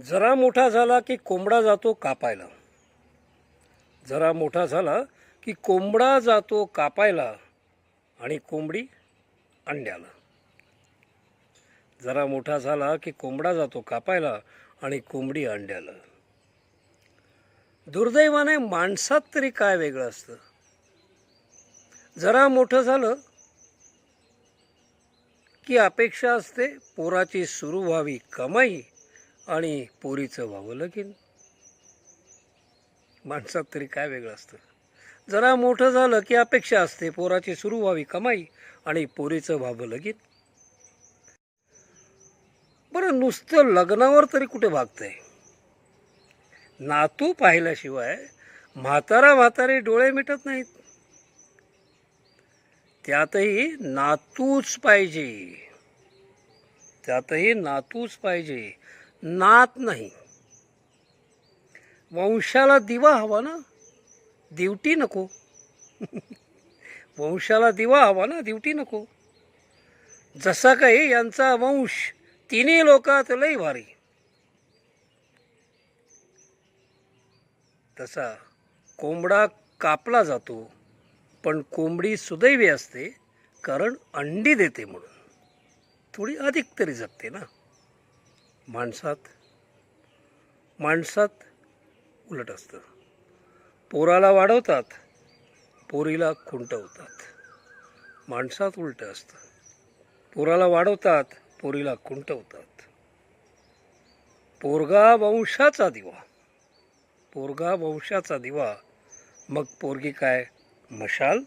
जरा मोठा झाला की कोंबडा जातो कापायला. जरा मोठा झाला की कोंबडा जातो कापायला आणि कोंबडी अंड्याला. जरा मोठा झाला की कोंबडा जातो कापायला आणि कोंबडी अंड्याला. दुर्दैवाने माणसात तरी काय वेगळं असतं? जरा मोठं झालं की अपेक्षा असते पोराची सुरू व्हावी कमाई आणि पोरीचं व्हावं लगीन. माणसात तरी काय वेगळं असतं? जरा मोठं झालं की अपेक्षा असते पोराची सुरू व्हावी कमाई आणि पोरीचं व्हावं लगीन. बरं नुसतं लग्नावर तरी कुठे भागतंय? नातू पाहिल्याशिवाय म्हातारा म्हातारे डोळे मिटत नाहीत. त्यातही नातूच पाहिजे. त्यातही नातूच पाहिजे. नात नाही. वंशाला दिवा हवा ना दिवटी नको. वंशाला दिवा हवा ना दिवटी नको. जसा काही यांचा वंश तिन्ही लोकात लई भारी. तसा कोंबडा कापला जातो पण कोंबडी सुदैवी असते कारण अंडी देते म्हणून. थोडी अधिक तरी जगते ना. माणसात माणसात उलट असतं. पोराला वाढवतात पोरीला खुंटवतात. माणसात उलट असतं. पोराला वाढवतात पोरीला खुंटवतात. पोरगा वंशाचा दिवा. पोरगा वंशाचा दिवा. मग पोरगी काय? मशाल?